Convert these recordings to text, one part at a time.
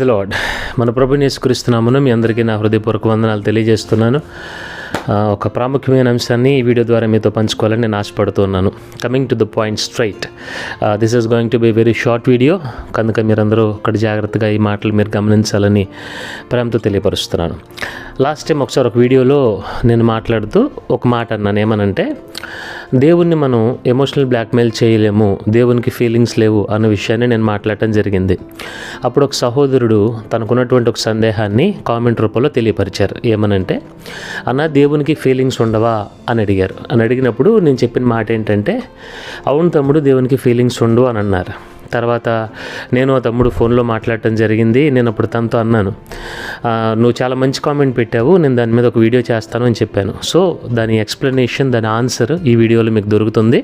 Lord మన ప్రభుని యేసుక్రీస్తున్నామును మీ అందరికీ నా హృదయపూర్వక వందనాలు తెలియజేస్తున్నాను. ఒక ప్రాముఖ్యమైన అంశాన్ని ఈ వీడియో ద్వారా మీతో పంచుకోవాలని నేను ఆశపడుతున్నాను coming to the point straight this is going to be very short video కనుక మీరందరూ ఒకటి జాగ్రత్తగా ఈ మాటలు మీరు గమనించాలని ప్రేమతో తెలియపరుస్తున్నాను. లాస్ట్ టైం ఒకసారి ఒక వీడియోలో నేను మాట్లాడుతూ ఒక మాట అన్నాను. ఏమనంటే దేవుణ్ణి మనం ఎమోషనల్ బ్లాక్మెయిల్ చేయలేము దేవునికి ఫీలింగ్స్ లేవు అన్న విషయాన్ని నేను మాట్లాడటం జరిగింది. అప్పుడు ఒక సహోదరుడు తనకున్నటువంటి ఒక సందేహాన్ని కామెంట్ రూపంలో తెలియపరిచారు. ఏమనంటే అన్న దేవునికి ఫీలింగ్స్ ఉండవా? అని అడిగారు. అని అడిగినప్పుడు నేను చెప్పిన మాట ఏంటంటే అవును తమ్ముడు దేవునికి ఫీలింగ్స్ ఉండు అని అన్నారు. తర్వాత నేను ఆ తమ్ముడు ఫోన్లో మాట్లాడటం జరిగింది. నేను అప్పుడు తనతో అన్నాను నువ్వు చాలా మంచి కామెంట్ పెట్టావు నేను దాని మీద ఒక వీడియో చేస్తాను అని చెప్పాను. సో దాని ఎక్స్ప్లెనేషన్ దాని ఆన్సర్ ఈ వీడియోలో మీకు దొరుకుతుంది.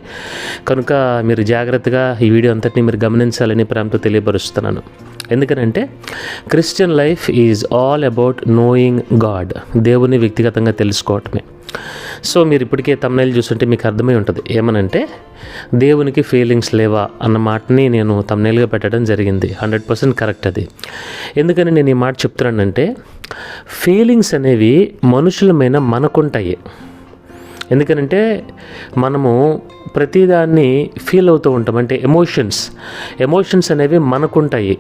కనుక మీరు జాగ్రత్తగా ఈ వీడియో అంతటిని మీరు గమనించాలని ప్రేమతో తెలియపరుస్తున్నాను. ఎందుకనంటే Christian life is all about knowing God దేవుని వ్యక్తిగతంగా తెలుసుకోవటమే. సో మీరు ఇప్పటికే తమ్నైల్ చూస్తుంటే మీకు అర్థమై ఉంటుంది. ఏమనంటే దేవునికి ఫీలింగ్స్ లేవా అన్న మాటని నేను తమ్నైల్గా పెట్టడం జరిగింది. హండ్రెడ్ పర్సెంట్ కరెక్ట్ అది. ఎందుకని నేను ఈ మాట చెప్తున్నానంటే ఫీలింగ్స్ అనేవి మనుషులమైన మనకుంటాయి. ఎందుకనంటే మనము ప్రతిదాన్ని ఫీల్ అవుతూ ఉంటాం. అంటే ఎమోషన్స్ ఎమోషన్స్ అనేవి మనకుంటాయి.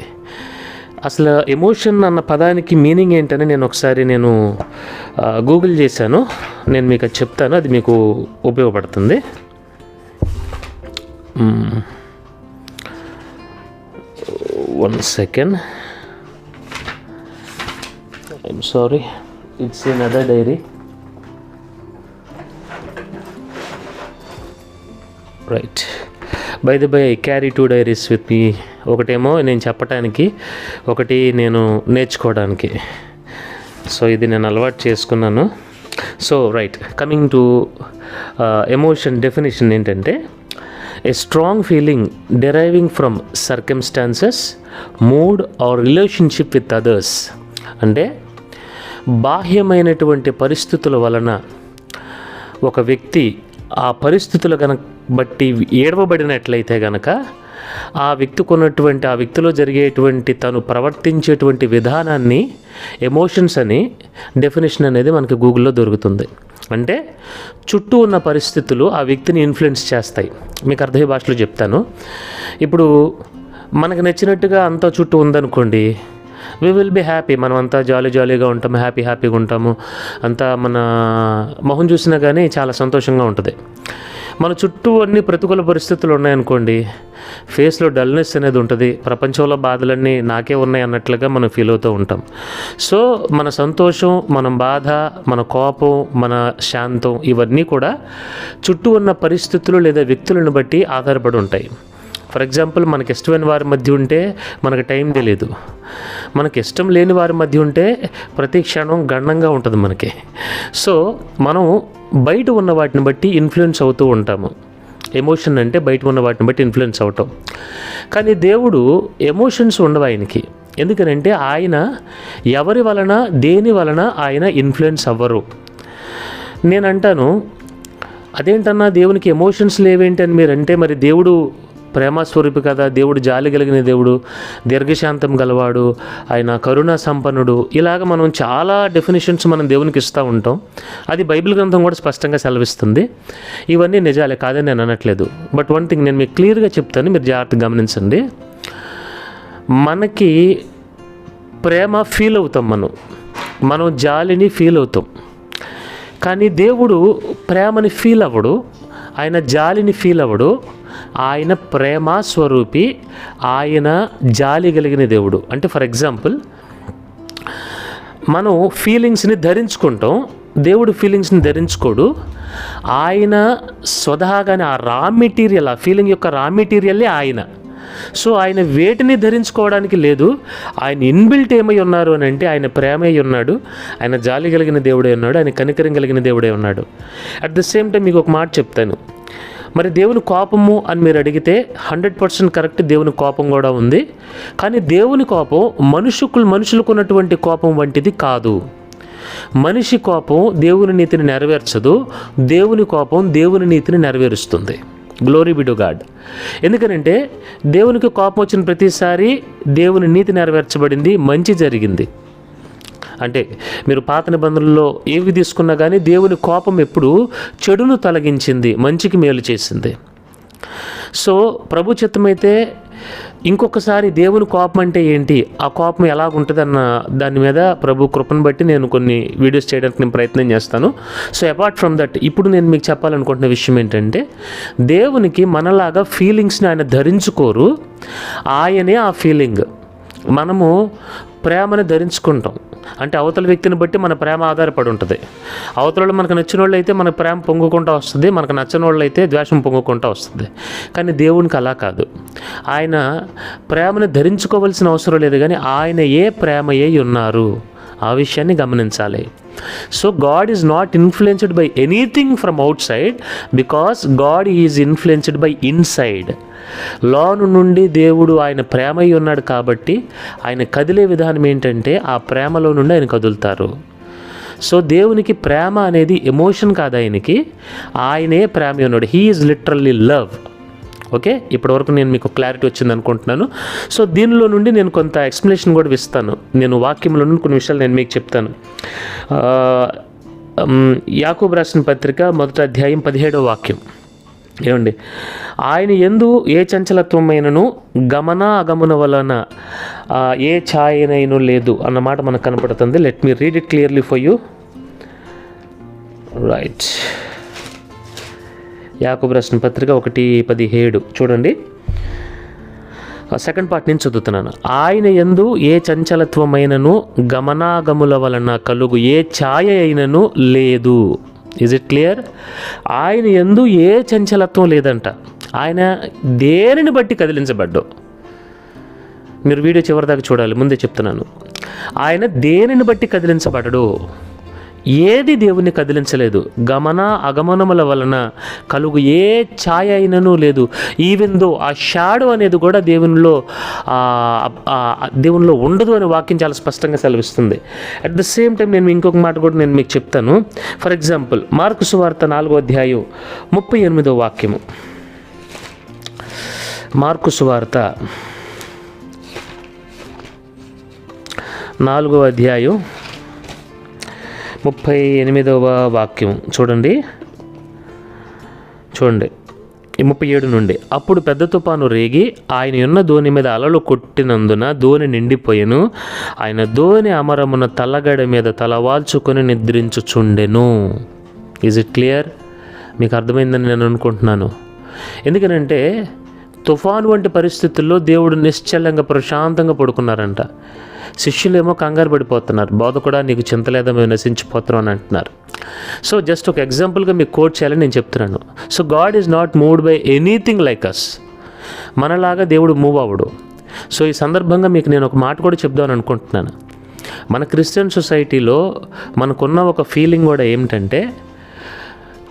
అసలు ఎమోషన్ అన్న పదానికి మీనింగ్ ఏంటని నేను ఒకసారి నేను గూగుల్ చేశాను. నేను మీకు అది చెప్తాను అది మీకు ఉపయోగపడుతుంది. One second I'm sorry it's in other diary right by the by carry two diaries with me ఒకటేమో నేను చెప్పటానికి ఒకటి నేను నేర్చుకోవడానికి. సో ఇది నేను అలవాటు చేసుకున్నాను. So right coming to emotion definition ఏంటంటే a strong feeling deriving from circumstances mood or relationship with others అంటే బాహ్యమైనటువంటి పరిస్థితుల వలన ఒక వ్యక్తి ఆ పరిస్థితులు కనుక బట్టి ఏడవబడినట్లయితే గనక ఆ వ్యక్తి కొన్నటువంటి ఆ వ్యక్తిలో జరిగేటువంటి తను ప్రవర్తించేటువంటి విధానాన్ని ఎమోషన్స్ అని డెఫినేషన్ అనేది మనకి గూగుల్లో దొరుకుతుంది. అంటే చుట్టూ ఉన్న పరిస్థితులు ఆ వ్యక్తిని ఇన్ఫ్లుయెన్స్ చేస్తాయి. మీకు అర్థమయ్యే భాషలో చెప్తాను. ఇప్పుడు మనకు నచ్చినట్టుగా అంతా చుట్టూ ఉందనుకోండి వి విల్ బి హ్యాపీ మనం అంతా జాలీ జాలీగా ఉంటాము హ్యాపీ హ్యాపీగా ఉంటాము. అంతా మన మొహం చూసినా కానీ చాలా సంతోషంగా ఉంటుంది. మన చుట్టూ అన్ని ప్రతికూల పరిస్థితులు ఉన్నాయనుకోండి ఫేస్లో డల్నెస్ అనేది ఉంటుంది ప్రపంచంలో బాధలన్నీ నాకే ఉన్నాయి అన్నట్లుగా మనం ఫీల్ అవుతూ ఉంటాం. సో మన సంతోషం మన బాధ మన కోపం మన శాంతం ఇవన్నీ కూడా చుట్టూ ఉన్న పరిస్థితులు లేదా వ్యక్తులను బట్టి ఆధారపడి ఉంటాయి. ఫర్ ఎగ్జాంపుల్ మనకి ఇష్టమైన వారి మధ్య ఉంటే మనకు టైం తెలియదు మనకి ఇష్టం లేని వారి మధ్య ఉంటే ప్రతి క్షణం గణంగా ఉంటుంది మనకి. సో మనం బయట ఉన్న వాటిని బట్టి ఇన్ఫ్లుయెన్స్ అవుతూ ఉంటాము. ఎమోషన్ అంటే బయట ఉన్న వాటిని బట్టి ఇన్ఫ్లుయెన్స్ అవటం. కానీ దేవుడు ఎమోషన్స్ ఉండవు ఆయనకి. ఎందుకనంటే ఆయన ఎవరి వలన దేని వలన ఆయన ఇన్ఫ్లుయెన్స్ అవ్వరు. నేను అంటాను అదేంటన్నా దేవునికి ఎమోషన్స్ లేవేంటి అని మీరు అంటే మరి దేవుడు ప్రేమస్వరూపి కదా. దేవుడు జాలి కలిగిన దేవుడు దీర్ఘశాంతం గలవాడు ఆయన కరుణా సంపన్నుడు. ఇలాగ మనం చాలా డెఫినేషన్స్ మనం దేవునికి ఇస్తూ ఉంటాం. అది బైబిల్ గ్రంథం కూడా స్పష్టంగా సెలవిస్తుంది. ఇవన్నీ నిజాలే కాదని నేను అనట్లేదు. బట్ వన్ థింగ్ నేను మీకు క్లియర్గా చెప్తాను. మీరు జాగ్రత్తగా గమనించండి. మనకి ప్రేమ ఫీల్ అవుతాం మనం. మనం జాలిని ఫీల్ అవుతాం. కానీ దేవుడు ప్రేమని ఫీల్ అవ్వడు. ఆయన జాలిని ఫీల్ అవ్వడు. ఆయన ప్రేమ స్వరూపి ఆయన జాలి కలిగిన దేవుడు. అంటే ఫర్ ఎగ్జాంపుల్ మనం ఫీలింగ్స్ని ధరించుకుంటాం దేవుడు ఫీలింగ్స్ని ధరించుకోడు. ఆయన స్వతహాగానే ఆ రా మెటీరియల్ ఆ ఫీలింగ్ యొక్క రా మెటీరియల్లే ఆయన. సో ఆయన వేటిని ధరించుకోవడానికి లేదు ఆయన ఇన్బిల్ట్ ఏమై ఉన్నారు అని అంటే ఆయన ప్రేమై ఉన్నాడు ఆయన జాలి కలిగిన దేవుడే ఉన్నాడు ఆయన కనికరం కలిగిన దేవుడే ఉన్నాడు. అట్ ద సేమ్ టైం మీకు ఒక మాట చెప్తాను. మరి దేవుని కోపము అని మీరు అడిగితే హండ్రెడ్ పర్సెంట్ కరెక్ట్ దేవుని కోపం కూడా ఉంది. కానీ దేవుని కోపం మనుషుకు మనుషులకు ఉన్నటువంటి కోపం వంటిది కాదు. మనిషి కోపం దేవుని నీతిని నెరవేర్చదు. దేవుని కోపం దేవుని నీతిని నెరవేరుస్తుంది. గ్లోరీ బిడు గాడ్ ఎందుకనంటే దేవునికి కోపం వచ్చిన ప్రతిసారి దేవుని నీతి నెరవేర్చబడింది మంచి జరిగింది. అంటే మీరు పాత నిబంధనల్లో ఏవి తీసుకున్నా కానీ దేవుని కోపం ఎప్పుడు చెడును తొలగించింది మంచికి మేలు చేసింది. సో ప్రభు చిత్తమైతే ఇంకొకసారి దేవుని కోపం అంటే ఏంటి? ఆ కోపం ఎలా ఉంటుందన్న దాని మీద ప్రభు కృపను బట్టి నేను కొన్ని వీడియోస్ చేయడానికి నేను ప్రయత్నం చేస్తాను. సో అపార్ట్ ఫ్రమ్ దట్ ఇప్పుడు నేను మీకు చెప్పాలనుకుంటున్న విషయం ఏంటంటే దేవునికి మనలాగా ఫీలింగ్స్ని ఆయన ధరించుకోరు. ఆయనే ఆ ఫీలింగ్ మనము ప్రేమని ధరించుకుంటాం. అంటే అవతల వ్యక్తిని బట్టి మన ప్రేమ ఆధారపడి ఉంటుంది. అవతల మనకు నచ్చిన వాళ్ళు అయితే మన ప్రేమ పొంగుకుంటూ వస్తుంది మనకు నచ్చని వాళ్ళు అయితే ద్వేషం పొంగుకుంటూ వస్తుంది. కానీ దేవునికి అలా కాదు. ఆయన ప్రేమను ధరించుకోవాల్సిన అవసరం లేదు కానీ ఆయన ఏ ప్రేమయే ఉన్నారు ఆ విషయాన్ని గమనించాలి. So God is not influenced by anything from outside because God is influenced by inside లోను నుండి దేవుడు ఆయన ప్రేమయ్య ఉన్నాడు కాబట్టి ఆయన కదిలే విధానం ఏంటంటే ఆ ప్రేమలో నుండి ఆయన కదులుతారు. సో దేవునికి ప్రేమ అనేది ఎమోషన్ కాదు ఆయనకి. ఆయనే ప్రేమ ఉన్నాడు. He is literally love okay? ఇప్పటివరకు నేను మీకు క్లారిటీ వచ్చింది అనుకుంటున్నాను. సో దీనిలో నుండి నేను కొంత ఎక్స్ప్లెనేషన్ కూడా ఇస్తాను. నేను వాక్యంలో నుండి కొన్ని విషయాలు నేను మీకు చెప్తాను. యాకూబ్ రాసిన పత్రిక మొదటి అధ్యాయం పదిహేడవ వాక్యం. ఏమండి? ఆయన ఎందు ఏ చంచలత్వమైనను గమన అగమన వలన ఏ ఛాయనైను లేదు అన్నమాట మనకు కనపడుతుంది. Let me read it clearly for you right యాకబు రాసిన పత్రిక ఒకటి పదిహేడు. చూడండి. సెకండ్ పార్ట్ నుంచి చదువుతున్నాను. ఆయన ఎందు ఏ చంచలత్వమైనను గమనాగముల వలన కలుగు ఏ ఛాయ అయినను లేదు. ఇజ్ ఇట్ క్లియర్ ఆయన ఎందు ఏ చంచలత్వం లేదంట. ఆయన దేనిని బట్టి కదిలించబడ్డు? మీరు వీడియో చివరిదాకా చూడాలి ముందే చెప్తున్నాను. ఆయన దేనిని బట్టి కదిలించబడడు ఏది దేవుని కదిలించలేదు. గమన అగమనముల వలన కలుగు ఏ ఛాయ అయినను లేదు. ఈవెన్ దో ఆ షాడో అనేది కూడా దేవునిలో దేవునిలో ఉండదు అనే వాక్యం చాలా స్పష్టంగా సెలవిస్తుంది. అట్ ద సేమ్ టైం నేను ఇంకొక మాట కూడా నేను మీకు చెప్తాను. ఫర్ ఎగ్జాంపుల్ మార్కు సువార్త నాలుగో అధ్యాయం ముప్పై ఎనిమిదో వాక్యము. మార్కు సువార్త నాలుగో అధ్యాయం ముప్పై ఎనిమిదవ వాక్యం. చూడండి. చూడండి. ఈ ముప్పై ఏడు నుండి. అప్పుడు పెద్ద తుపాను రేగి ఆయన ఉన్న ధోని మీద అలలు కొట్టినందున ధోని నిండిపోయెను. ఆయన ధోని అమరమున తలగడ మీద తలవాల్చుకొని నిద్రించుచుండెను. ఈజ్ ఇట్ క్లియర్ మీకు అర్థమైందని నేను అనుకుంటున్నాను. ఎందుకనంటే తుఫాను వంటి పరిస్థితుల్లో దేవుడు నిశ్చలంగా ప్రశాంతంగా పడుకున్నారంట. శిష్యులేమో కంగారు పడిపోతున్నారు. బోధ కూడా నీకు చింతలేదో మేము నశించిపోతున్నాం అని అంటున్నారు. సో జస్ట్ ఒక ఎగ్జాంపుల్గా మీకు కోట్ చేయాలని నేను చెప్తున్నాను. So God is not moved by anything like us మనలాగా దేవుడు మూవ్ అవ్వడు. సో ఈ సందర్భంగా మీకు నేను ఒక మాట కూడా చెప్దామని అనుకుంటున్నాను. మన క్రిస్టియన్ సొసైటీలో మనకున్న ఒక ఫీలింగ్ కూడా ఏమిటంటే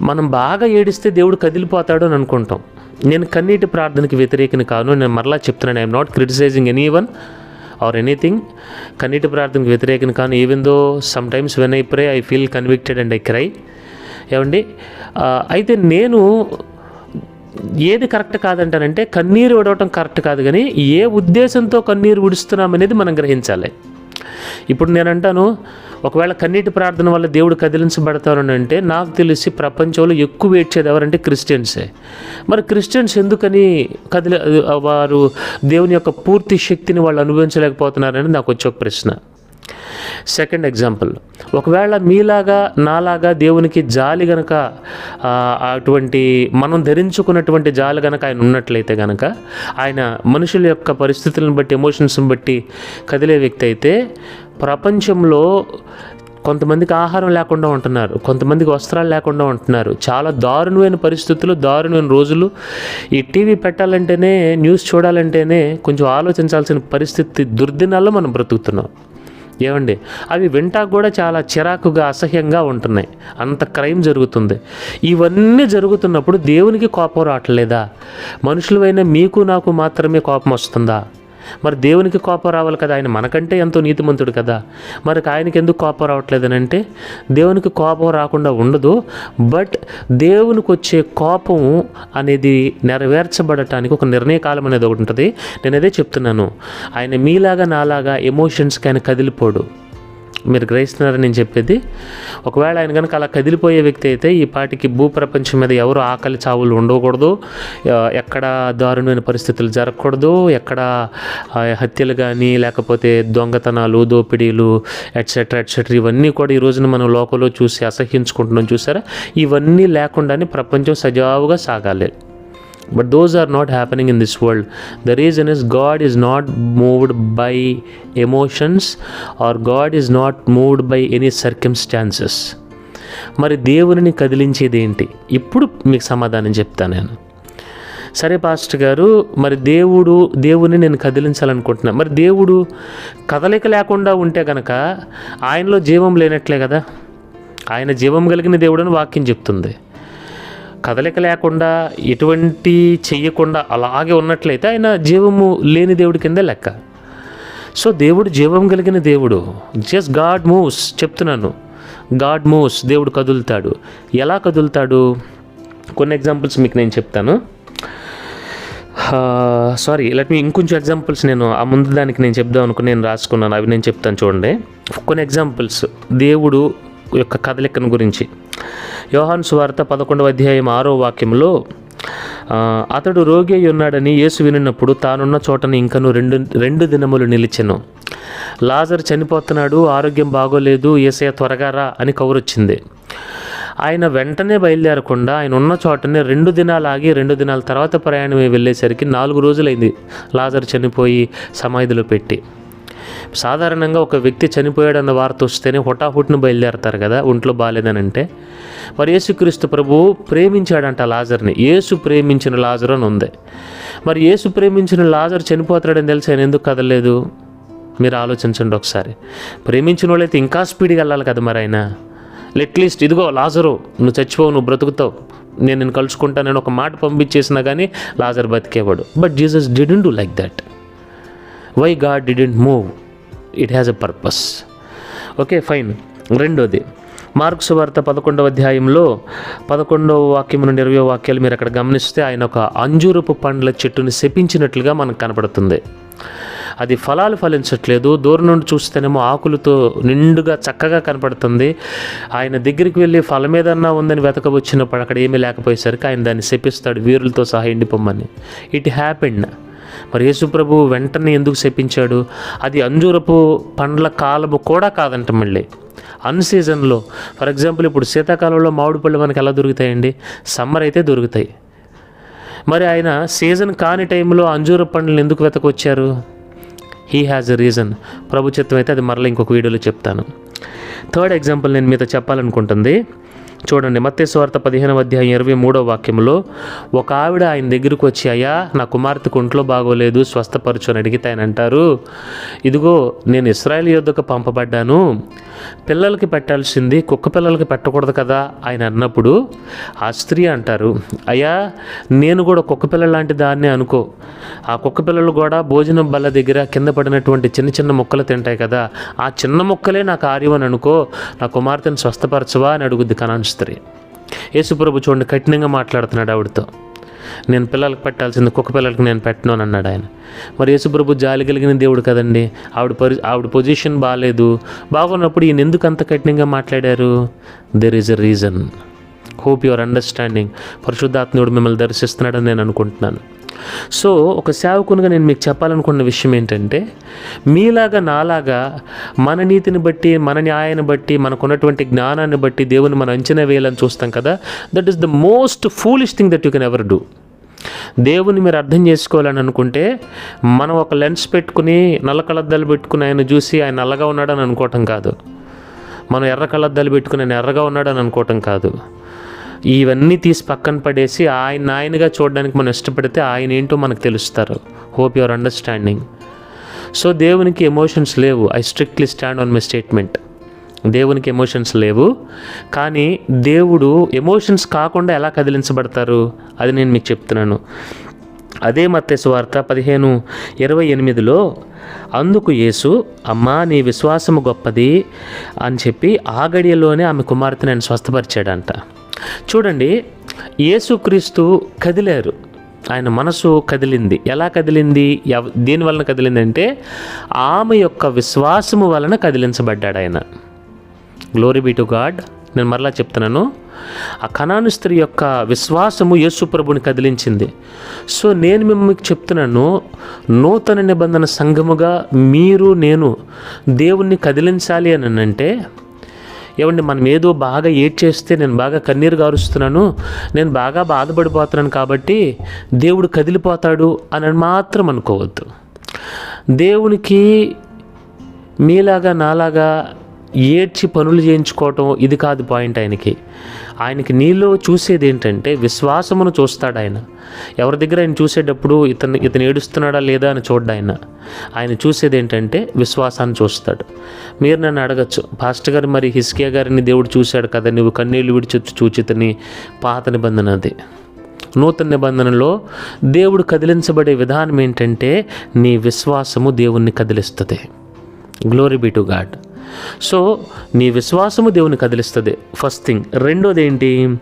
మనం బాగా ఏడిస్తే దేవుడు కదిలిపోతాడు అని అనుకుంటాం. నేను కన్నీటి ప్రార్థనకి వ్యతిరేకని కాను నేను మరలా చెప్తున్నాను I'm not criticizing anyone or anything కన్నీటి ప్రార్థనకు వ్యతిరేకం కానీ even though sometimes when I pray I feel convicted and I cry ఏమండి అయితే నేను ఏది కరెక్ట్ కాదంటానంటే కన్నీరు విడవటం కరెక్ట్ కాదు కానీ ఏ ఉద్దేశంతో కన్నీరు విడుస్తున్నామనేది మనం గ్రహించాలి. ఇప్పుడు నేను అంటాను ఒకవేళ కన్నీటి ప్రార్థన వల్ల దేవుడు కదిలించబడతారని అంటే నాకు తెలిసి ప్రపంచంలో ఎక్కువ ఏడ్చేది ఎవరంటే క్రిస్టియన్సే. మరి క్రిస్టియన్స్ ఎందుకని కదిలి వారు దేవుని యొక్క పూర్తి శక్తిని వాళ్ళు అనుభవించలేకపోతున్నారని నాకు వచ్చే ఒక ప్రశ్న. సెకండ్ ఎగ్జాంపుల్ ఒకవేళ మీలాగా నాలాగా దేవునికి జాలి గనక అటువంటి మనం ధరించుకున్నటువంటి జాలి గనక ఆయన ఉన్నట్లయితే గనక ఆయన మనుషుల యొక్క పరిస్థితులను బట్టి ఎమోషన్స్ని బట్టి కదిలే వ్యక్తి అయితే ప్రపంచంలో కొంతమందికి ఆహారం లేకుండా ఉంటున్నారు కొంతమందికి వస్త్రాలు లేకుండా ఉంటున్నారు. చాలా దారుణమైన పరిస్థితులు దారుణమైన రోజులు. ఈ టీవీ పెట్టాలంటేనే న్యూస్ చూడాలంటేనే కొంచెం ఆలోచించాల్సిన పరిస్థితి దుర్దినాల్లో మనం బ్రతుకుతున్నాం. ఏమండి? అవి వింటా కూడా చాలా చిరాకుగా అసహ్యంగా ఉంటున్నాయి. అంత క్రైమ్ జరుగుతుంది. ఇవన్నీ జరుగుతున్నప్పుడు దేవునికి కోపం రావట్లేదా? మనుషులవైన మీకు నాకు మాత్రమే కోపం వస్తుందా? మరి దేవునికి కోపం రావాలి కదా? ఆయన మనకంటే ఎంతో నీతిమంతుడు కదా? మరి ఆయనకి ఎందుకు కోపం రావట్లేదని అంటే దేవునికి కోపం రాకుండా ఉండదు బట్ దేవునికి వచ్చే కోపం అనేది నెరవేర్చబడటానికి ఒక నిర్ణయ కాలం అనేది ఒకటి ఉంటుంది. నేను అదే చెప్తున్నాను. ఆయన మీలాగా నాలాగా ఎమోషన్స్కి ఆయన కదిలిపోడు. మీరు గ్రహిస్తున్నారని నేను చెప్పేది. ఒకవేళ ఆయన కనుక అలా కదిలిపోయే వ్యక్తి అయితే ఈ పాటికి భూప్రపంచం మీద ఎవరు ఆకలి చావులు ఉండకూడదు. ఎక్కడ దారుణమైన పరిస్థితులు జరగకూడదు. ఎక్కడ హత్యలు కానీ లేకపోతే దొంగతనాలు దోపిడీలు ఎట్సెట్రా ఎట్సెట్రా ఇవన్నీ కూడా ఈ రోజున మనం లోకంలో చూసి అసహించుకుంటున్నాం చూసారా? ఇవన్నీ లేకుండానే ప్రపంచం సజావుగా సాగాలి. But those are not happening in this world. The reason is god is not moved by emotions or god is not moved by any circumstances. మరి దేవుని కదిలించేది ఏంటి? ఇప్పుడు మీకు సమాధానం చెప్తాను నేను. సరే పాస్టర్ గారు మరి దేవుడు దేవుని నేను కదిలించాలనుకుంటున్నా. మరి దేవుడు కదలిక లేకుండా ఉంటే గనక ఆయనలో జీవం లేనట్లే కదా? ఆయన జీవం కలిగిన దేవుడు అని వాక్యం చెప్తుంది. కదలిక లేకుండా ఎటువంటి చెయ్యకుండా అలాగే ఉన్నట్లయితే ఆయన జీవము లేని దేవుడి కింద లెక్క. సో దేవుడు జీవం కలిగిన దేవుడు. జస్ట్ గాడ్ మూవ్స్ చెప్తున్నాను. గాడ్ మూవ్స్ దేవుడు కదులుతాడు. ఎలా కదులుతాడు? కొన్ని ఎగ్జాంపుల్స్ మీకు నేను చెప్తాను. సారీ లెట్ మీ ఇంకొంచెం ఎగ్జాంపుల్స్ నేను ఆ ముందు దానికి నేను చెప్దాం అనుకుని నేను రాసుకున్నాను. అవి నేను చెప్తాను చూడండి. కొన్ని ఎగ్జాంపుల్స్ దేవుడు యొక్క కదలికను గురించి. యోహాన్ సువార్త పదకొండవ అధ్యాయం ఆరో వాక్యంలో అతడు రోగి అయి ఉన్నాడని యేసు వినినప్పుడు తానున్న చోటని ఇంకను రెండు రెండు దినములు నిలిచెను. లాజర్ చనిపోతున్నాడు ఆరోగ్యం బాగోలేదు ఏసయ త్వరగా రా అని కౌరొచ్చింది. ఆయన వెంటనే బయలుదేరకుండా ఆయన ఉన్న చోటనే రెండు దినాలు ఆగి రెండు దినాల తర్వాత ప్రయాణం వెళ్ళేసరికి నాలుగు రోజులైంది లాజర్ చనిపోయి సమాధిలో పెట్టి. సాధారణంగా ఒక వ్యక్తి చనిపోయాడన్న వార్త వస్తేనే హుటాహుటిని బయలుదేరతారు కదా ఒంట్లో బాగాలేదని అంటే మరి యేసుక్రీస్తు ప్రభువు ప్రేమించాడంట లాజర్ని. యేసు ప్రేమించిన లాజర్ అని ఉంది. మరి యేసు ప్రేమించిన లాజర్ చనిపోతాడని తెలిసి ఆయన ఎందుకు కదలలేదు? మీరు ఆలోచించండి ఒకసారి. ప్రేమించిన వాళ్ళైతే ఇంకా స్పీడ్గా వెళ్ళాలి కదా మరి ఆయన. లెట్లీస్ట్ ఇదిగో లాజరు నువ్వు చచ్చిపోవు నువ్వు బ్రతుకుతావు. నేను నేను కలుసుకుంటానని ఒక మాట పంపించేసినా కానీ లాజర్ బతికేవాడు. But Jesus didn't do like that why God didn't move it has a purpose okay fine రెండోది. మార్క్స్ వార్త పదకొండవ అధ్యాయంలో పదకొండవ వాక్యం నుండి ఇరవై వాక్యాలు మీరు అక్కడ గమనిస్తే ఆయన ఒక అంజూరపు పండ్ల చెట్టుని శపించినట్లుగా మనకు కనపడుతుంది. అది ఫలాలు ఫలించట్లేదు. దూరం నుండి చూస్తేనేమో ఆకులతో నిండుగా చక్కగా కనపడుతుంది. ఆయన దగ్గరికి వెళ్ళి ఫలం ఏదన్నా ఉందని వెతక వచ్చినప్పుడు అక్కడ ఏమీ లేకపోయేసరికి ఆయన దాన్ని శపిస్తాడు. వీరులతో సహా ఎండిపోమ్మని ఇట్ హ్యాపెండ్ మరి యేసుప్రభు వెంటనే ఎందుకు శపించాడు? అది అంజూరపు పండ్ల కాలము కూడా కాదంట మళ్ళీ. అన్ సీజన్లో ఫర్ ఎగ్జాంపుల్ ఇప్పుడు శీతాకాలంలో మామిడి పళ్ళు మనకి ఎలా దొరుకుతాయండి? సమ్మర్ అయితే దొరుకుతాయి. మరి ఆయన సీజన్ కాని టైంలో అంజూర పండ్లను ఎందుకు వెతకొచ్చారు? He has a reason. ప్రభుత్వం అయితే అది మరలా ఇంకొక వీడియోలో చెప్తాను. థర్డ్ ఎగ్జాంపుల్ నేను మీతో చెప్పాలనుకుంటుంది. చూడండి మత్తేశ్వార్త పదిహేనవ అధ్యాయం ఇరవై మూడో వాక్యంలో ఒక ఆవిడ ఆయన దగ్గరికి వచ్చి అయ్యా నా కుమార్తెకు ఒంట్లో బాగోలేదు స్వస్థపరచు అని అడిగితే ఆయన అంటారు ఇదిగో నేను ఇస్రాయల్ యుద్ధకు పంపబడ్డాను పిల్లలకి పెట్టాల్సింది కుక్క పిల్లలకి పెట్టకూడదు కదా ఆయన అన్నప్పుడు ఆ స్త్రీ అంటారు అయ్యా నేను కూడా కుక్క పిల్లల లాంటి దాన్ని అనుకో ఆ కుక్క పిల్లలు కూడా భోజనం బల్ల దగ్గర కింద పడినటువంటి చిన్న చిన్న ముక్కలు తింటాయి కదా ఆ చిన్న ముక్కలే నా కార్యం అని అనుకో నా కుమార్తెను స్వస్థపరచవా అని అడుగుద్ది కనాన్స్ స్త్రీ. యేసుప్రభు చూడండి కఠినంగా మాట్లాడుతున్నాడు ఆవిడతో. నేను పిల్లలకు పెట్టాల్సింది కుక్క పిల్లలకు నేను పెట్టను అని అన్నాడు ఆయన. మరి యేసుప్రభు జాలి కలిగిన దేవుడు కదండి. ఆవిడ పరి ఆవిడ పొజిషన్ బాగాలేదు బాగున్నప్పుడు ఈయన ఎందుకు అంత కఠినంగా మాట్లాడారు? There is a reason hope your understanding పరిశుద్ధాత్ముడు మిమ్మల్ని దర్శిస్తున్నాడని నేను అనుకుంటున్నాను. సో ఒక సేవకునిగా నేను మీకు చెప్పాలనుకున్న విషయం ఏంటంటే మీలాగా నాలాగా మన నీతిని బట్టి మన న్యాయాన్ని బట్టి మనకున్నటువంటి జ్ఞానాన్ని బట్టి దేవుని మనం అంచనా వేయాలని చూస్తాం కదా. That is the most foolish thing that you can ever do దేవుని మీరు అర్థం చేసుకోవాలని అనుకుంటే మనం ఒక లెన్స్ పెట్టుకుని నల్ల కళ్ళద్దాలు పెట్టుకుని ఆయన చూసి ఆయన నల్లగా ఉన్నాడని అనుకోవటం కాదు. మనం ఎర్ర కళ్ళద్దాలు పెట్టుకుని ఆయన ఎర్రగా ఉన్నాడని అనుకోవటం కాదు. ఇవన్నీ తీసి పక్కన పడేసి ఆయన ఆయనగా చూడడానికి మనం ఇష్టపడితే ఆయన ఏంటో మనకు తెలుస్తారు. హోప్ యువర్ అండర్స్టాండింగ్ సో దేవునికి ఎమోషన్స్ లేవు. I strictly stand on my statement దేవునికి ఎమోషన్స్ లేవు. కానీ దేవుడు ఎమోషన్స్ కాకుండా ఎలా కదిలించబడతారు? అది నేను మీకు చెప్తున్నాను. అదే మత్తేసు వార్త పదిహేను ఇరవై ఎనిమిదిలో అందుకు యేసు అమ్మా నీ విశ్వాసము గొప్పది అని చెప్పి ఆ గడియలోనే ఆమె కుమార్తెను ఆయన స్వస్థపరిచాడంట. చూడండి యేసుక్రీస్తు కదిలారు. ఆయన మనసు కదిలింది. ఎలా కదిలింది? ఎవ దేని వలన కదిలిందంటే ఆమె యొక్క విశ్వాసము వలన కదిలించబడ్డాడు ఆయన. గ్లోరీ బీ టు గాడ్ నేను మరలా చెప్తున్నాను. ఆ కణాను స్త్రీ యొక్క విశ్వాసము యేసు ప్రభుని కదిలించింది. సో నేను మిమ్మల్ని చెప్తున్నాను నూతన నిబంధన సంఘముగా మీరు నేను దేవుణ్ణి కదిలించాలి అని అంటే ఏమండి మనం ఏదో బాగా ఏడ్ చేస్తే నేను బాగా కన్నీరు గారుస్తున్నాను నేను బాగా బాధపడిపోతున్నాను కాబట్టి దేవుడు కదిలిపోతాడు అని మాత్రం అనుకోవద్దు. దేవునికి మీలాగా నాలాగా ఏడ్చి పనులు చేయించుకోవటం ఇది కాదు పాయింట్ ఆయనకి. ఆయనకి నీలో చూసేది ఏంటంటే విశ్వాసమును చూస్తాడు ఆయన. ఎవరి దగ్గర ఆయన చూసేటప్పుడు ఇతను ఇతను ఏడుస్తున్నాడా లేదా అని చూడ్డా ఆయన. ఆయన చూసేది ఏంటంటే విశ్వాసాన్ని చూస్తాడు. మీరు నన్ను అడగచ్చు పాస్టర్ గారు మరి హిస్కియా గారిని దేవుడు చూశాడు కదా నువ్వు కన్నీళ్ళు విడిచి చూచితని పాత నిబంధన అది. నూతన నిబంధనలో దేవుడు కదిలించబడే విధానం ఏంటంటే నీ విశ్వాసము దేవుణ్ణి కదిలిస్తుంది. Glory be to God so నీ విశ్వాసము దేవుని కదిలిస్తుంది. ఫస్ట్ థింగ్ రెండోది ఏంటి?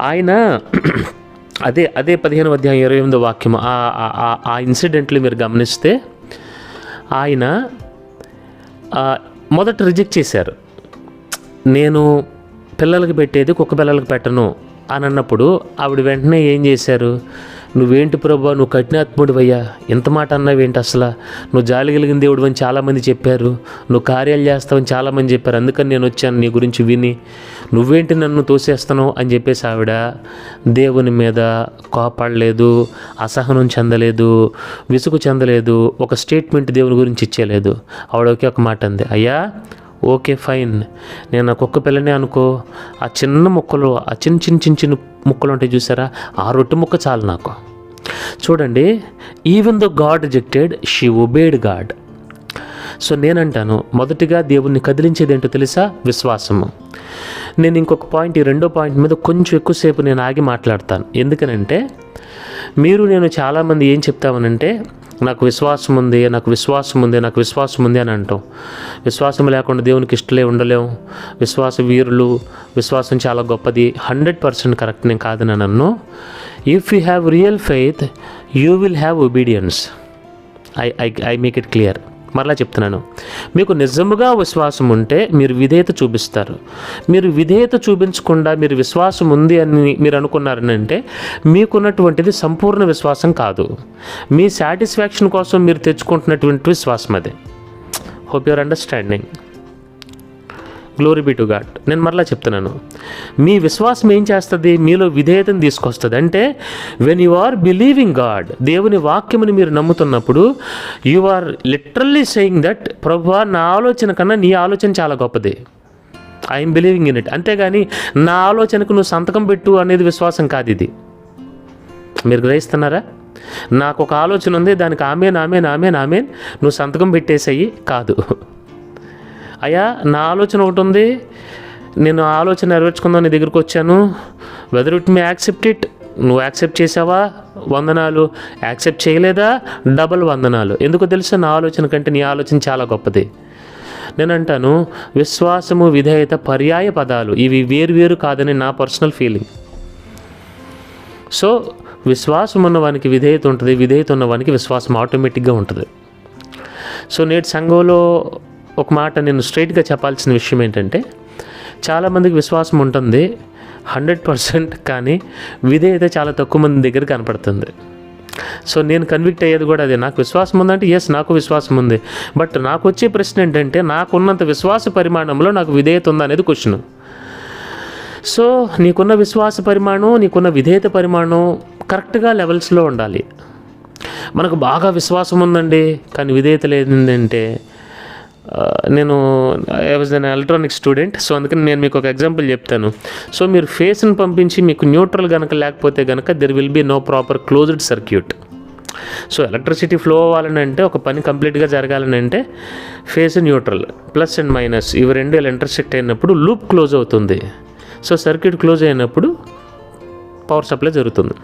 ఆయన అదే అదే పదిహేను అధ్యాయం ఇరవై ఎనిమిదో వాక్యం. ఆ- ఇన్సిడెంట్లు మీరు గమనిస్తే ఆయన మొదట రిజెక్ట్ చేశారు. నేను పిల్లలకి పెట్టేది కుక్క పిల్లలకు పెట్టను అని అన్నప్పుడు ఆవిడ వెంటనే ఏం చేశారు? నువ్వేంటి ప్రభా? నువ్వు కఠినాత్ముడివయ్యా. ఎంత మాట అన్నావేంటి అసలు? నువ్వు జాలి కలిగిన దేవుడు అని చాలామంది చెప్పారు. నువ్వు కార్యాలు చేస్తావని చాలామంది చెప్పారు. అందుకని నేను వచ్చాను నీ గురించి విని. నువ్వేంటి నన్ను తోసేస్తాను అని చెప్పేసి ఆవిడ దేవుని మీద కోపడలేదు అసహనం చెందలేదు విసుగు చెందలేదు ఒక స్టేట్మెంట్ దేవుని గురించి ఇచ్చేయలేదు ఆవిడ ఒకే ఒక మాట అంది. అయ్యా ఓకే ఫైన్. నేను ఆ కుక్క పిల్లనే అనుకో ఆ చిన్న ముక్కలు ఆ చిన్న చిన్న చిన్న చిన్న ముక్కలు ఉంటాయి చూసారా? ఆ రొట్టె ముక్క చాలు నాకు. చూడండి even though God rejected she obeyed God so నేనంటాను మొదటిగా దేవుణ్ణి కదిలించేది ఏంటో తెలుసా? విశ్వాసము. నేను ఇంకొక పాయింట్ ఈ రెండో పాయింట్ మీద కొంచెం ఎక్కువసేపు నేను ఆగి మాట్లాడతాను. ఎందుకనంటే మీరు నేను చాలామంది ఏం చెప్తామనంటే నాకు విశ్వాసం ఉంది నాకు విశ్వాసం ఉంది నాకు విశ్వాసం ఉంది అని అంటాం. విశ్వాసం లేకుండా దేవునికి ఇష్టలే ఉండలేం. విశ్వాస వీరులు విశ్వాసం చాలా గొప్పది. హండ్రెడ్ పర్సెంట్ కరెక్ట్ నేను కాదని నన్ను. If you have real faith you will have obedience I I I make it clear మరలా చెప్తున్నాను. మీకు నిజముగా విశ్వాసం ఉంటే మీరు విధేయత చూపిస్తారు. మీరు విధేయత చూపించకుండా మీరు విశ్వాసం ఉంది అని మీరు అనుకున్నారని అంటే మీకున్నటువంటిది సంపూర్ణ విశ్వాసం కాదు. మీ సాటిస్ఫాక్షన్ కోసం మీరు తెచ్చుకుంటున్నటువంటి విశ్వాసం అది. Hope your understanding glory be to God నేను మరలా చెప్తున్నాను. మీ విశ్వాసం ఏం చేస్తుంది? మీలో విధేయతను తీసుకొస్తుంది. అంటే when you are believing God దేవుని వాక్యముని మీరు నమ్ముతున్నప్పుడు you are literally saying that ప్రభు నా ఆలోచన కన్నా నీ ఆలోచన చాలా గొప్పది. ఐఎమ్ బిలీవింగ్ ఇన్ ఇట్ అంతేగాని నా ఆలోచనకు నువ్వు సంతకం పెట్టు అనేది విశ్వాసం కాదు ఇది. మీరు గ్రహిస్తున్నారా? నాకు ఒక ఆలోచన ఉంది దానికి ఆమెన్ ఆమెన్ ఆమెన్ ఆమెన్ నువ్వు సంతకం పెట్టేసేయి కాదు. అయ్యా నా ఆలోచన ఒకటి ఉంది. నేను ఆలోచన నెరవేర్చుకుందాం నీ దగ్గరికి వచ్చాను. Whether it me accept it నువ్వు యాక్సెప్ట్ చేసావా? వందనాలు. యాక్సెప్ట్ చేయలేదా? డబల్ వందనాలు. ఎందుకు తెలుసా? నా ఆలోచన కంటే నీ ఆలోచన చాలా గొప్పది. నేను అంటాను విశ్వాసము విధేయత పర్యాయ పదాలు ఇవి వేరు వేరు కాదని నా పర్సనల్ ఫీలింగ్ సో విశ్వాసం ఉన్నవానికి విధేయత ఉంటుంది విధేయత ఉన్నవానికి విశ్వాసం ఆటోమేటిక్గా ఉంటుంది. సో నేటి సంఘంలో ఒక మాట నేను స్ట్రైట్గా చెప్పాల్సిన విషయం ఏంటంటే చాలామందికి విశ్వాసం ఉంటుంది హండ్రెడ్ పర్సెంట్ కానీ విధేయత చాలా తక్కువ మంది దగ్గర కనపడుతుంది. సో నేను కన్విక్ట్ అయ్యేది కూడా అదే. నాకు విశ్వాసం ఉందంటే ఎస్ నాకు విశ్వాసం ఉంది. బట్ నాకు వచ్చే ప్రశ్న ఏంటంటే నాకున్నంత విశ్వాస పరిమాణంలో నాకు విధేయత ఉందా అనేది క్వశ్చన్ సో నీకున్న విశ్వాస పరిమాణం నీకున్న విధేయత పరిమాణం కరెక్ట్గా లెవెల్స్లో ఉండాలి. మనకు బాగా విశ్వాసం ఉందండి కానీ విధేయత లేదంటే Uh, నేను I was an electronic student so అందుకని నేను మీకు ఒక ఎగ్జాంపుల్ చెప్తాను. సో మీరు ఫేస్ని పంపించి మీకు న్యూట్రల్ కనుక లేకపోతే కనుక there will be no proper closed circuit so electricity flow అవ్వాలని అంటే ఒక పని కంప్లీట్గా జరగాలని అంటే phase neutral plus and minus ఇవి రెండు ఇలా ఇంటర్సెక్ట్ అయినప్పుడు లూప్ క్లోజ్ అవుతుంది. సో సర్క్యూట్ క్లోజ్ అయినప్పుడు పవర్ సప్లై జరుగుతుంది.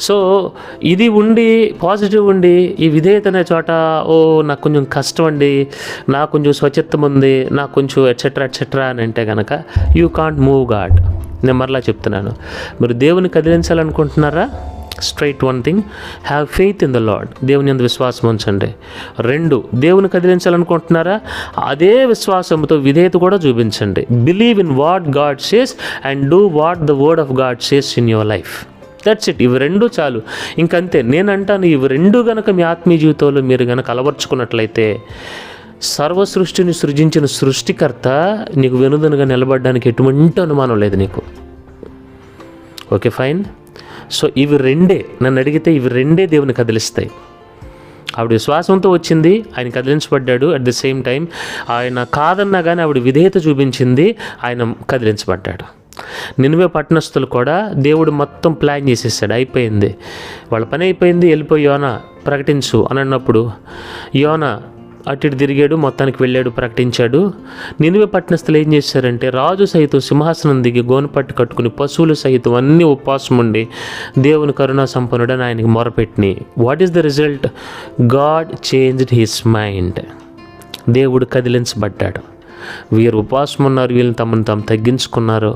సో ఇది ఉండి పాజిటివ్ ఉండి ఈ విధేయత అనే చోట ఓ నాకు కొంచెం కష్టం అండి నాకు కొంచెం స్వచ్ఛత్వం ఉంది నాకు కొంచెం ఎట్సెట్రా ఎట్సెట్రా అని అంటే కనుక యూ కాంట్ మూవ్ గాడ్ నేను మరలా చెప్తున్నాను. మీరు దేవుని కదిలించాలనుకుంటున్నారా? Straight one thing have faith in the Lord దేవుని అందు విశ్వాసం ఉంచండి. రెండు దేవుని కదిలించాలనుకుంటున్నారా? అదే విశ్వాసంతో విధేయత కూడా చూపించండి. Believe in what God says and do what the word of God says in your life that's it ఇవి రెండు చాలు. ఇంకంతే. నేను అంటాను ఇవి రెండు గనక మీ ఆత్మీయ జీవితంలో మీరు గనక అలవర్చుకున్నట్లయితే సర్వ సృష్టిని సృజించిన సృష్టికర్త నీకు వెనుదనుగా నిలబడడానికి ఎటువంటి అనుమానం లేదు నీకు. Okay fine. సో ఇవి రెండే. నన్ను అడిగితే ఇవి రెండే దేవుని కదిలిస్తాయి. ఆవిడ విశ్వాసంతో వచ్చింది ఆయన కదిలించబడ్డాడు. అట్ ది సేమ్ టైం ఆయన కాదన్నా కానీ ఆవిడ విధేయత చూపించింది ఆయన కదిలించబడ్డాడు. నినువే పట్టణస్థులు కూడా దేవుడు మొత్తం ప్లాన్ చేసేసాడు. అయిపోయింది. వాళ్ళ పని అయిపోయింది. వెళ్ళిపోయి యోన ప్రకటించు అని అన్నప్పుడు యోన అటు ఇటు తిరిగాడు మొత్తానికి వెళ్ళాడు ప్రకటించాడు. నినువే పట్టణస్థులు ఏం చేశారంటే రాజు సహితం సింహాసనం దిగి గోనపట్టు కట్టుకుని పశువులు సహితం అన్నీ ఉపవాసం ఉండి దేవుని కరుణా సంపన్నుడని ఆయనకి మొరపెట్టిని. What is the result God changed his mind దేవుడు కదిలించబడ్డాడు. వీరు ఉపవాసం ఉన్నారు వీళ్ళని తమను తాము తగ్గించుకున్నారు.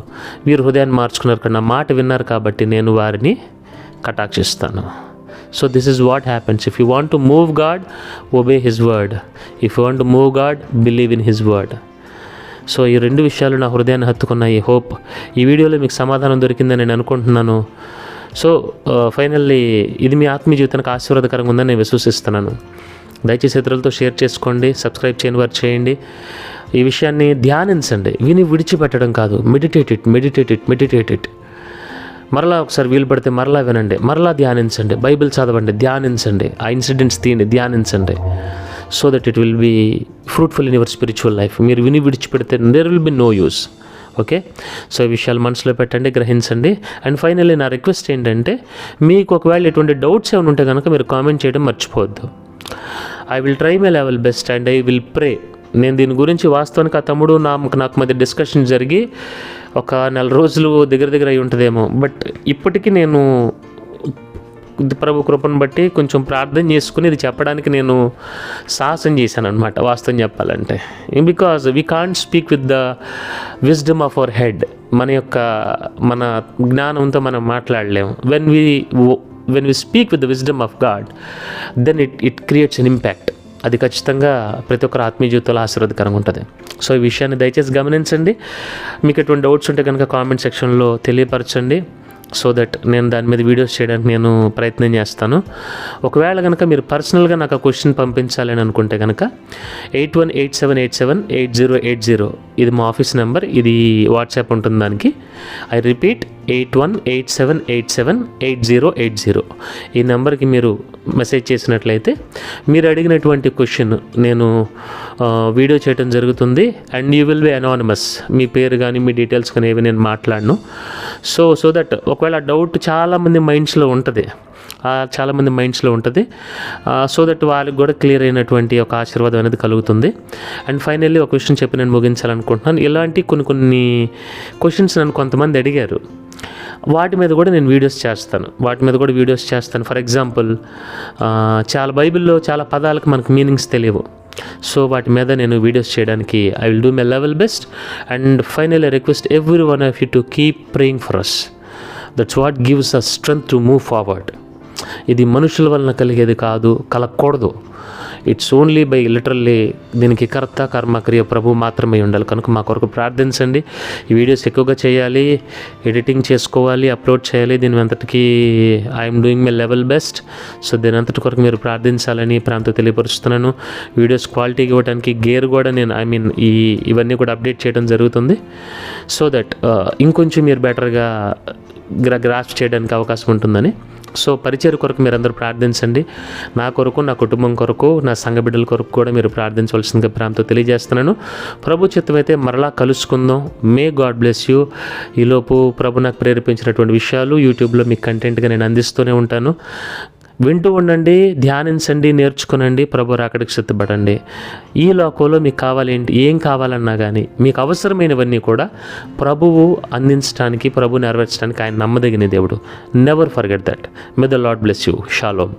వీరు హృదయాన్ని మార్చుకున్నారు కానీ నా మాట విన్నారు కాబట్టి నేను వారిని కటాక్షిస్తాను. So this is what happens if you want to move God obey his word if you want to move God believe in his word so ఈ రెండు విషయాలు నా హృదయాన్ని హత్తుకున్నాయి. హోప్ ఈ వీడియోలో మీకు సమాధానం దొరికిందని నేను అనుకుంటున్నాను. సో ఫైనల్లీ uh, ఇది మీ ఆత్మీయ జీవితానికి ఆశీర్వాదకరంగా ఉందని నేను విశ్వసిస్తున్నాను. దయచేసి ఇతరులతో షేర్ చేసుకోండి సబ్స్క్రైబ్ చేయని వారు చేయండి. ఈ విషయాన్ని ధ్యానించండి. విని విడిచిపెట్టడం కాదు. Meditate it meditate it meditate it మరలా ఒకసారి వీలు పడితే మరలా వినండి. మరలా ధ్యానించండి. బైబిల్ చదవండి ధ్యానించండి. ఆ ఇన్సిడెంట్స్ తీయండి ధ్యానించండి. So that it will be fruitful in your spiritual life మీరు విని విడిచిపెడితే there will be no use okay so ఈ విషయాలు మనసులో పెట్టండి గ్రహించండి. అండ్ ఫైనల్లీ నా రిక్వెస్ట్ ఏంటంటే మీకు ఒకవేళ ఎటువంటి డౌట్స్ ఏమైనా ఉంటే కనుక మీరు కామెంట్ చేయడం మర్చిపోవద్దు. I will try my level best and I will pray నేను దీని గురించి వాస్తవానికి ఆ తమ్ముడు నాకు నాకు మధ్య డిస్కషన్ జరిగి ఒక నెల రోజులు దగ్గర దగ్గర అయి ఉంటుందేమో. బట్ ఇప్పటికీ నేను ప్రభు కృపను బట్టి కొంచెం ప్రార్థన చేసుకుని ఇది చెప్పడానికి నేను సాహసం చేశాను అనమాట వాస్తవం చెప్పాలంటే. Because we can't speak with the wisdom of our head మన యొక్క మన జ్ఞానంతో మనం మాట్లాడలేము. When we when we speak with the wisdom of God then it it creates an impact అది ఖచ్చితంగా ప్రతి ఒక్కరు ఆత్మీయ జీవితంలో ఆశీర్వాదకరంగా ఉంటుంది. సో ఈ విషయాన్ని దయచేసి గమనించండి. మీకు ఎటువంటి డౌట్స్ ఉంటే కనుక కామెంట్ సెక్షన్లో తెలియపరచండి. సో దట్ నేను దాని మీద వీడియోస్ చేయడానికి నేను ప్రయత్నం చేస్తాను. ఒకవేళ కనుక మీరు పర్సనల్గా నాకు ఆ క్వశ్చన్ పంపించాలని అనుకుంటే కనుక eight one eight seven eight seven eight zero eight zero ఇది మా ఆఫీస్ నెంబర్ ఇది వాట్సాప్ ఉంటుంది దానికి. I repeat eight one eight seven eight seven eight zero eight zero ఈ నెంబర్కి మీరు మెసేజ్ చేసినట్లయితే మీరు అడిగినటువంటి క్వశ్చన్ నేను వీడియో చేయడం జరుగుతుంది. And you will be anonymous మీ పేరు కానీ మీ డీటెయిల్స్ కానీ ఏవి నేను మాట్లాడను. సో సో దట్ ఒకవేళ డౌట్ చాలామంది మైండ్స్లో ఉంటుంది. చాలామంది మైండ్స్లో ఉంటుంది. సో దట్ వాళ్ళకి కూడా క్లియర్ అయినటువంటి ఒక ఆశీర్వాదం అనేది కలుగుతుంది. అండ్ ఫైనల్లీ ఒక విషయం చెప్పి నేను ముగించాలనుకుంటున్నాను. ఇలాంటి కొన్ని కొన్ని క్వశ్చన్స్ నన్ను కొంతమంది అడిగారు. వాటి మీద కూడా నేను వీడియోస్ చేస్తాను. వాటి మీద కూడా వీడియోస్ చేస్తాను. ఫర్ ఎగ్జాంపుల్ చాలా బైబిల్లో చాలా పదాలకు మనకు మీనింగ్స్ తెలియవు. సో వాటి మీద నేను వీడియోస్ చేయడానికి I will do my level best and final request every one of you to keep praying for us that's what gives a strength to move forward ఇది మనుషుల వలన కలిగేది కాదు కలగకూడదు ఇట్స్ ఓన్లీ బై లిటరల్లీ దీనికి కర్త కర్మక్రియ ప్రభు మాత్రమే ఉండాలి. కనుక మా కొరకు ప్రార్థించండి. ఈ వీడియోస్ ఎక్కువగా చేయాలి ఎడిటింగ్ చేసుకోవాలి అప్లోడ్ చేయాలి. దీని అంతటికి I'm doing my level best so దీని అంతటి కొరకు మీరు ప్రార్థించాలని ప్రాంతం తెలియపరుస్తున్నాను. వీడియోస్ క్వాలిటీకి ఇవ్వడానికి గేర్ కూడా నేను ఐ మీన్ ఈ ఇవన్నీ కూడా అప్డేట్ చేయడం జరుగుతుంది. సో దట్ uh, ఇంకొంచెం మీరు బెటర్గా గ్రా గ్రాస్ప్ చేయడానికి అవకాశం ఉంటుందని. సో పరిచయ కొరకు మీరందరూ ప్రార్థించండి. నా కొరకు నా కుటుంబం కొరకు నా సంఘ బిడ్డల కొరకు కూడా మీరు ప్రార్థించవలసిందిగా ప్రాంతం తెలియజేస్తున్నాను. ప్రభు చిత్తమైతే మరలా కలుసుకుందాం. May God bless you. ఈలోపు ప్రభు నాకు ప్రేరేపించినటువంటి విషయాలు యూట్యూబ్లో మీకు కంటెంట్గా నేను అందిస్తూనే ఉంటాను. వింటూ ఉండండి ధ్యానించండి నేర్చుకునండి ప్రభు రాకడికి సిద్ధపడండి. ఈ లోకంలో మీకు కావాలేంటి ఏం కావాలన్నా కానీ మీకు అవసరమైనవన్నీ కూడా ప్రభువు అందించడానికి ప్రభు నెరవేర్చడానికి ఆయన నమ్మదగిన దేవుడు. Never forget that may the Lord bless you shalom